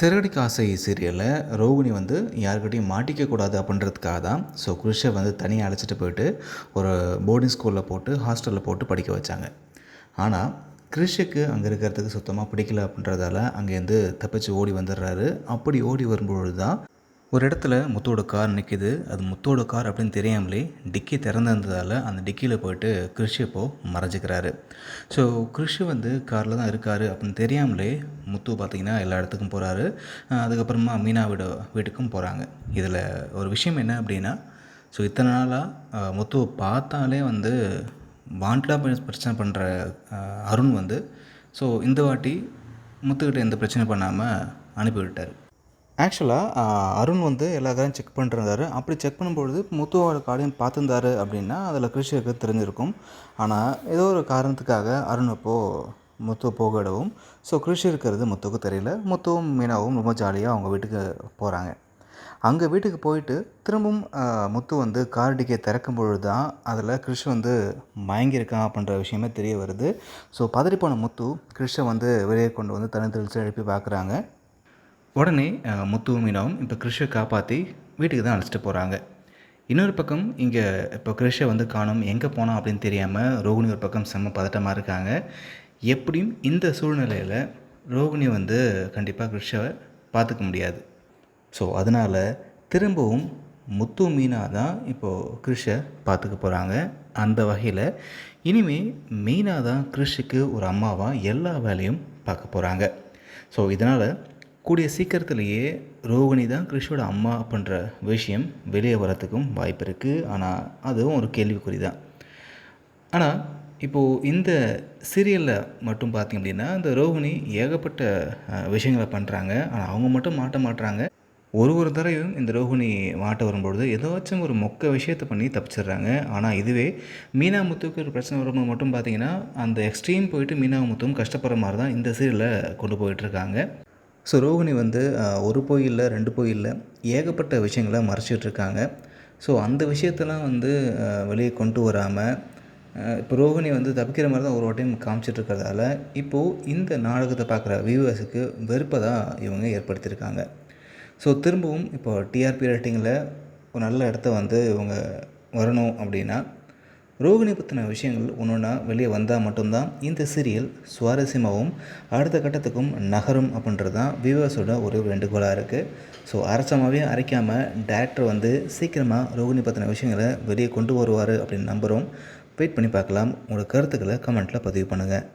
சிறகடி காசை சீரியலில் ரோகிணி வந்து யாருக்கிட்டையும் மாட்டிக்கக்கூடாது அப்படின்றதுக்காக தான் ஸோ குருஷை வந்து தனியாக அழைச்சிட்டு போயிட்டு ஒரு போர்டிங் ஸ்கூலில் போட்டு ஹாஸ்டலில் போட்டு படிக்க வச்சாங்க. ஆனால் கிருஷிக்கு அங்கே இருக்கிறதுக்கு சுத்தமாக பிடிக்கல அப்படின்றதால அங்கேருந்து தப்பிச்சு ஓடி வந்துடுறாரு. அப்படி ஓடி வரும்பொழுது தான் ஒரு இடத்துல முத்தோட கார் நிற்கிது அது முத்தோட கார் அப்படின்னு தெரியாமலே டிக்கி திறந்திருந்ததால் அந்த டிக்கியில் போயிட்டு கிருஷி இப்போது மறைஞ்சிக்கிறாரு. ஸோ கிருஷி வந்து காரில் தான் இருக்கார் அப்படின்னு தெரியாமலே முத்து பார்த்திங்கன்னா எல்லா இடத்துக்கும் போகிறாரு அதுக்கப்புறமா மீனா வீடு வீட்டுக்கும் போகிறாங்க இதில் ஒரு விஷயம் என்ன அப்படின்னா ஸோ இத்தனை நாளாக முத்துவை பார்த்தாலே வந்து வாண்டலாக பிரச்சனை பண்ணுற அருண் வந்து ஸோ இந்த வாட்டி முத்துக்கிட்ட எந்த பிரச்சனை பண்ணாமல் அனுப்பிவிட்டார். ஆக்சுவலாக அருண் வந்து எல்லா காரையும் செக் பண்ணிருந்தாரு. அப்படி செக் பண்ணும்பொழுது முத்துவோட கார்டையும் பார்த்துருந்தாரு அப்படின்னா அதில் கிருஷிக்கு தெரிஞ்சிருக்கும். ஆனால் ஏதோ ஒரு காரணத்துக்காக அருண் அப்போது முத்து போகிடவும் ஸோ கிருஷி இருக்கிறது முத்துக்கு தெரியல. முத்துவும் மீனாவும் ரொம்ப ஜாலியாக அவங்க வீட்டுக்கு போகிறாங்க அங்கே வீட்டுக்கு போயிட்டு திரும்பவும் முத்து வந்து கார் டிக்கே திறக்கும் பொழுது தான் அதில் கிருஷ் வந்து மயங்கியிருக்கான் அப்படின்ற விஷயமே தெரிய வருது. ஸோ பதறிப்போன முத்து கிருஷை வந்து வெளியே கொண்டு வந்து தனி தெளித்து எழுப்பி பார்க்குறாங்க. உடனே முத்து மீனாவும் இப்போ கிருஷை காப்பாற்றி வீட்டுக்கு தான் அழைச்சிட்டு போகிறாங்க இன்னொரு பக்கம் இங்கே இப்போ கிருஷை வந்து காணும் எங்கே போனோம் அப்படின்னு தெரியாமல் ரோகிணி ஒரு பக்கம் செம்ம பதட்டமாக இருக்காங்க. எப்படியும் இந்த சூழ்நிலையில் ரோகிணி வந்து கண்டிப்பாக கிருஷவை பார்த்துக்க முடியாது. ஸோ அதனால் திரும்பவும் முத்து மீனா தான் இப்போது கிருஷை பார்த்துக்க போகிறாங்க அந்த வகையில் இனிமேல் மீனா தான் கிருஷிக்கு ஒரு அம்மாவாக எல்லா வேலையும் பார்க்க போகிறாங்க ஸோ இதனால் கூடிய சீக்கிரத்திலேயே ரோகிணி தான் கிருஷ்ணோட அம்மா அப்படின்ற விஷயம் வெளியே வரத்துக்கும் வாய்ப்பு இருக்குது ஆனால் அதுவும் ஒரு கேள்விக்குறி தான். ஆனால் இப்போது இந்த சீரியலில் மட்டும் பார்த்திங்க அப்படின்னா இந்த ரோகிணி ஏகப்பட்ட விஷயங்களை பண்ணுறாங்க ஆனால் அவங்க மட்டும் மாட்ட மாட்டுறாங்க ஒரு ஒரு தடவையும் இந்த ரோகிணி மாட்ட வரும்பொழுது ஏதாச்சும் ஒரு மொக்க விஷயத்தை பண்ணி தப்பிச்சிடுறாங்க. ஆனால் இதுவே மீனா முத்துக்கு ஒரு பிரச்சனை வரும்போது மட்டும் பார்த்திங்கன்னா அந்த எக்ஸ்ட்ரீம் போயிட்டு மீனா முத்துவும் கஷ்டப்படுற மாதிரி தான் இந்த சீரியலில் கொண்டு போயிட்டுருக்காங்க ஸோ ரோகிணி வந்து ஒரு போய் இல்லை ரெண்டு போய் இல்லை ஏகப்பட்ட விஷயங்களை மறைச்சிட்ருக்காங்க. ஸோ அந்த விஷயத்தெல்லாம் வந்து வெளியே கொண்டு வராமல் இப்போ ரோகிணி வந்து தப்பிக்கிற மாதிரி தான் ஒரு வாட்டையும் காமிச்சிட்ருக்கிறதால இப்போது இந்த நாடகத்தை பார்க்குற வியூவர்ஸுக்கு வெறுப்பை தான் இவங்க ஏற்படுத்தியிருக்காங்க. ஸோ திரும்பவும் இப்போ டிஆர்பி ரேட்டிங்கில் ஒரு நல்ல இடத்த வந்து இவங்க வரணும் அப்படின்னா ரோகிணி பற்றின விஷயங்கள் ஒன்று ஒன்றா வெளியே வந்தால் மட்டும்தான். இந்த சீரியல் சுவாரஸ்யமாகவும் அடுத்த கட்டத்துக்கும் நகரும் அப்படின்றது தான் வியூவர்ஸோட ஒரு வேண்டுகோளாக இருக்குது ஸோ அரசமாகவே அரைக்காமல் டேரக்டர் வந்து சீக்கிரமாக ரோகிணி பற்றின விஷயங்களை வெளியே கொண்டு வருவார் அப்படின்னு நம்புகிறோம் வெயிட் பண்ணி பார்க்கலாம். உங்களோட கருத்துக்களை கமெண்ட்டில் பதிவு பண்ணுங்கள்